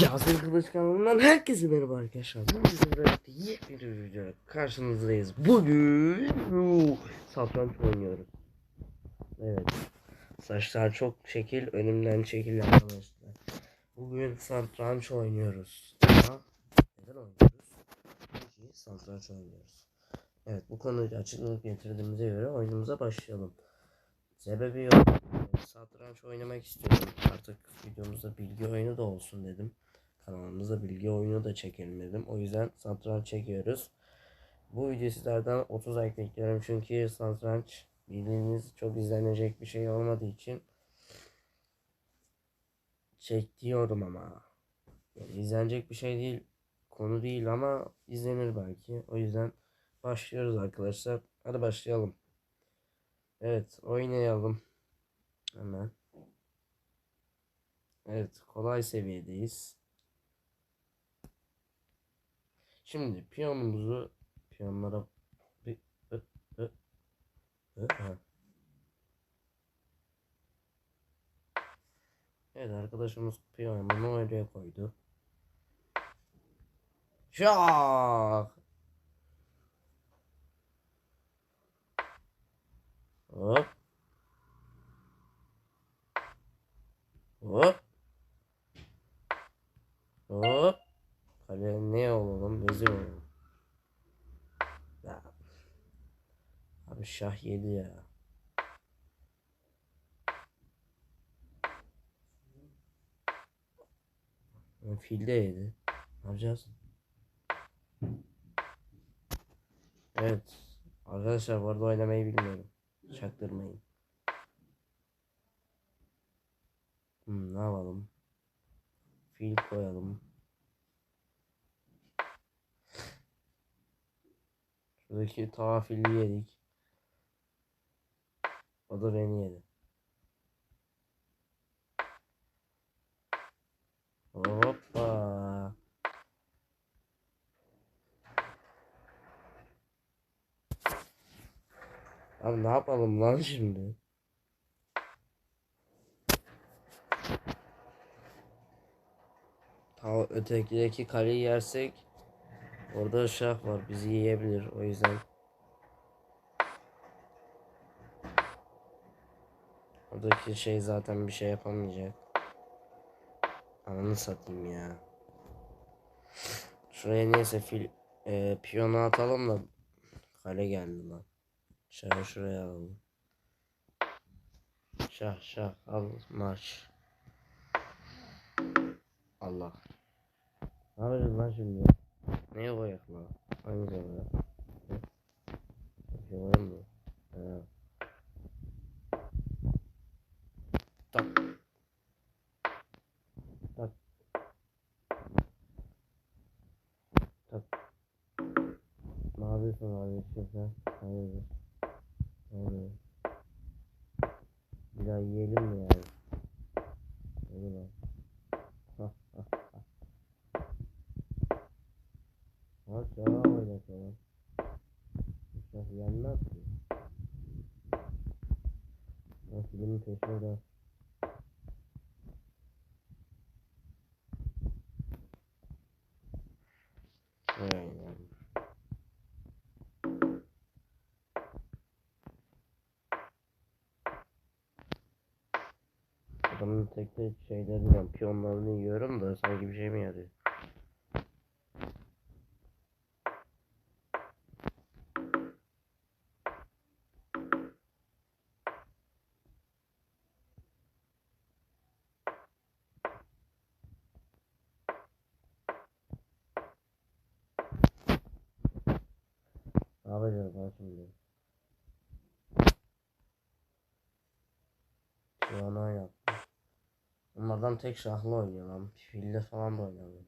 Yasin Kılıç kanalından herkese merhaba arkadaşlar. Bugün sizinle birlikte yepyeni bir videoyla karşınızdayız. Bugün satranç oynuyoruz. Evet. Saçlar çok şekil, önümden çekil arkadaşlar. Bugün satranç oynuyoruz. Ama neden oynuyoruz? Çünkü satranç oynuyoruz. Evet bu konuda açıklık getirdiğimize göre oyunumuza başlayalım. Sebebi yok. Satranç oynamak istiyorum. Artık videomuzda bilgi oyunu da olsun dedim. Kanalımızda bilgi oyunu da çekelim dedim. O yüzden satranç çekiyoruz. Bu video sizlerden 30 like bekliyorum. Çünkü satranç bildiğiniz çok izlenecek bir şey olmadığı için çek diyorum ama. Yani izlenecek bir şey değil. Konu değil ama izlenir belki. O yüzden başlıyoruz arkadaşlar. Hadi başlayalım. Evet oynayalım. Hemen. Evet kolay seviyedeyiz. Şimdi piyonumuzu piyonlara bir ı, ı, ı, ha. Evet arkadaşımız piyonunu oraya koydu. Şak! Hop. Hop. Kale ne olalım? Vezir olalım. Ya. Abi şah yedi ya. Fil de yedi. Ne yapacağız? Evet. Arkadaşlar bu arada oynamayı bilmiyorum. Çaktırmayın. Hmm, ne yapalım? Fil koyalım. Şuradaki tava fili yedik. O da beni yedi. Hoppa. Abi ne yapalım lan şimdi? Ta ötekideki kaleyi yersek orada şah var bizi yiyebilir o yüzden. Oradaki şey zaten bir şey yapamayacak. Ananı satayım ya. Şuraya neyse fil e, piyonu atalım da kale geldi lan. Şahı şuraya alalım. Şah şah al marş. Allah. Ne yapacağız lan şimdi? Neye koyak lan? Hangi koyak? Bir şey var mı? Ha. Tak. Tak. Tak. Yapıyorsun abi sen? Hayırdır? Hayırdır? Bir daha yiyelim mi yani? Adamın tek tek şeylerini piyonlarını yiyorum da sanki bir şey mi yarıyor? Ne yapacağız lan şimdi? Piyano yaptım. Onlardan tek şahlı oynuyor lan. Filde falan da oynamıyor.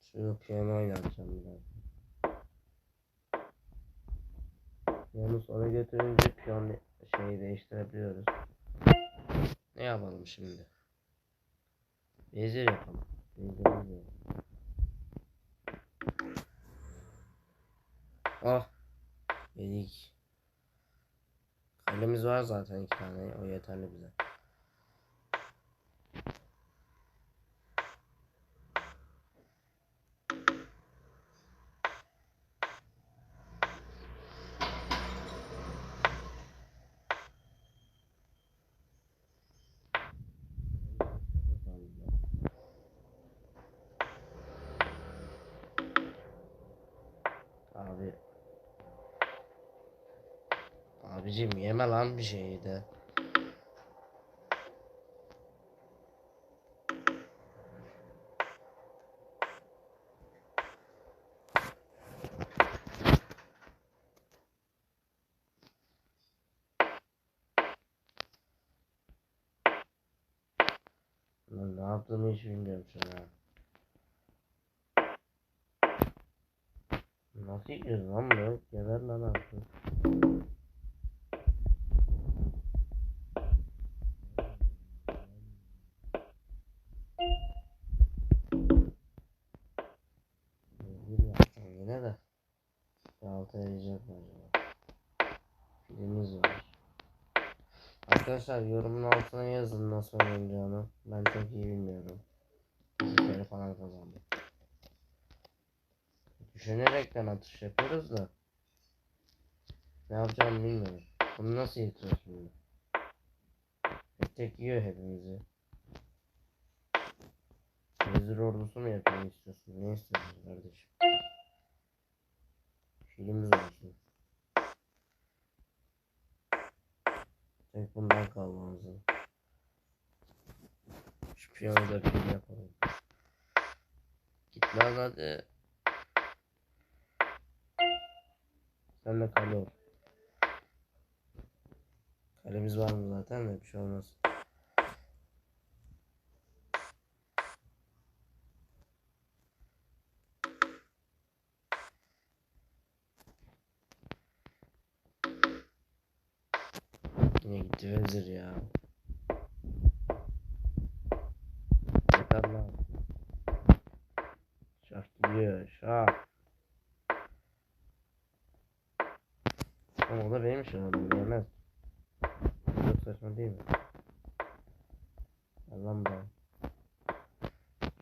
Şunu piyano oynatacağım biraz. Yalnız ona götürünce piyon şeyi değiştirebiliyoruz. Ne yapalım şimdi? Bezir yapalım. Bezirimiz yok. Ah. Yedik. Kalemiz var zaten iki tane. O yeterli bize. Abi. Abicim yeme lan bir şeyi de. Lan ne yaptığımı hiç bilmiyorum şu an. Nasıl yiyoruz lan bu? Geber lan artık. Yine de. Altı. Arkadaşlar yorumun altına yazın nasıl oynayacağını. Ben çok iyi bilmiyorum. Bir kere falan kazandım. Düşünerekten atış yapıyoruz da. Ne yapacağımı bilmiyorum. Bunu nasıl yetiyor şimdi? Tek yiyor hepimizi. Vezir ordusu mu yapayım istiyorsun? Ne istiyorsun kardeşim? Filmimiz olsun. Tek bundan kalmamız. Şu piyano da film yapalım. Git hadi. Sen de kale ol. Kalemiz var mı zaten de bir şey olmaz. Yine gitti vezir ya. Yeter lan. Şah gidiyor şah. Ama o da benim şahım yemez. Çok saçma değil mi? Gel lan buraya.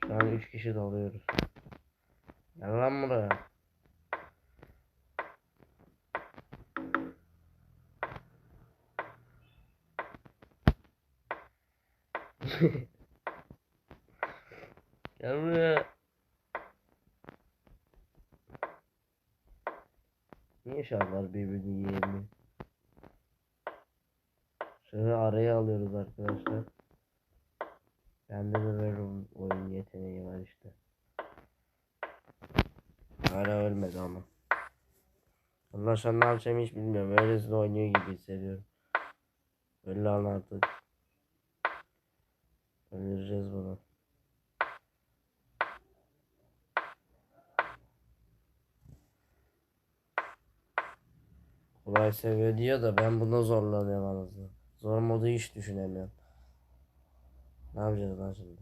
Şu an 3 kişi dalıyoruz. Gel lan buraya. Gel buraya. Niye şahlar birbirini yiyemiyor? Şöyle araya alıyoruz arkadaşlar. Bende de böyle oyun yeteneği var işte. Hala ölmedi ama. Allah şu an ne yapacağımı hiç bilmiyorum. Öylesine oynuyor gibi hissediyorum. Öyle lan artık. Öldüreceğiz bunu. Kolay seviyor diyor da ben buna zorlanıyorum anasını. Zor modu hiç düşünemiyorum. Ne yapacağız lan şimdi?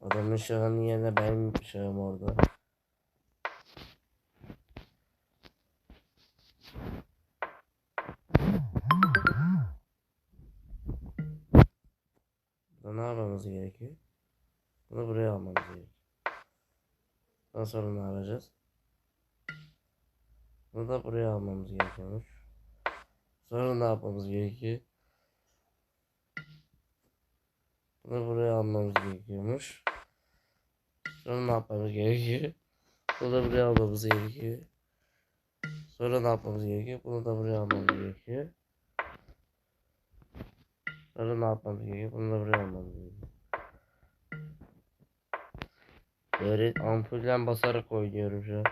Adamın şahının yerine benim şahım orada. Ne yapmamız gerekiyor? Bunu buraya almamız gerekiyor. Daha sonra ne yapacağız? Bunu da buraya almamız gerekiyormuş. Sonra ne yapmamız gerekiyor? Bunu buraya almamız gerekiyormuş. Sonra ne yapmamız gerekiyor? Bunu da buraya almamız gerekiyor. Sonra ne yapmamız gerekiyor? Bunu da buraya almamız gerekiyor. Sonra ne yapmamız gerekiyor? Bunu da buraya almamız gerekiyor. Böyle ampulden basarak oynuyorum şu an.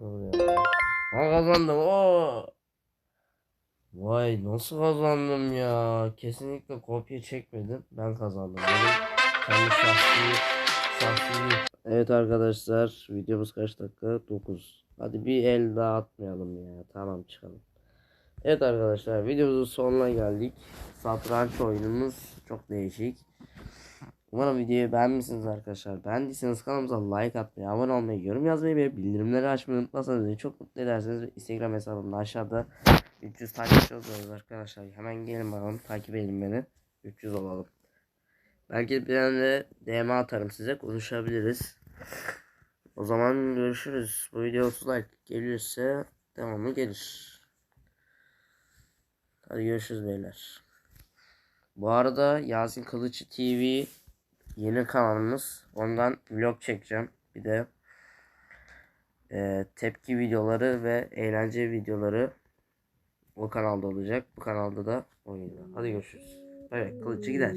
Ha kazandım. Oo. Vay nasıl kazandım ya? Kesinlikle kopya çekmedim. Ben kazandım. Benim şahsi şahsi. Evet arkadaşlar videomuz kaç dakika? 9. Hadi bir el daha atmayalım ya. Tamam çıkalım. Evet arkadaşlar videomuzun sonuna geldik. Satranç oyunumuz çok değişik. Umarım videoyu beğenmişsiniz arkadaşlar. Beğendiyseniz kanalımıza like atmayı, abone olmayı, yorum yazmayı ve bildirimleri açmayı unutmazsanız çok mutlu ederseniz Instagram hesabımda aşağıda 300 takipçi oluyoruz arkadaşlar. Hemen gelin bakalım takip edin beni. 300 olalım. Belki bir tane DM atarım size konuşabiliriz. O zaman görüşürüz. Bu video 30 like gelirse devamı gelir. Hadi görüşürüz beyler. Bu arada Yasin Kılıçı TV yeni kanalımız. Ondan vlog çekeceğim. Bir de e, tepki videoları ve eğlence videoları o kanalda olacak. Bu kanalda da oynuyor. Hadi görüşürüz. Bay bay. Gider.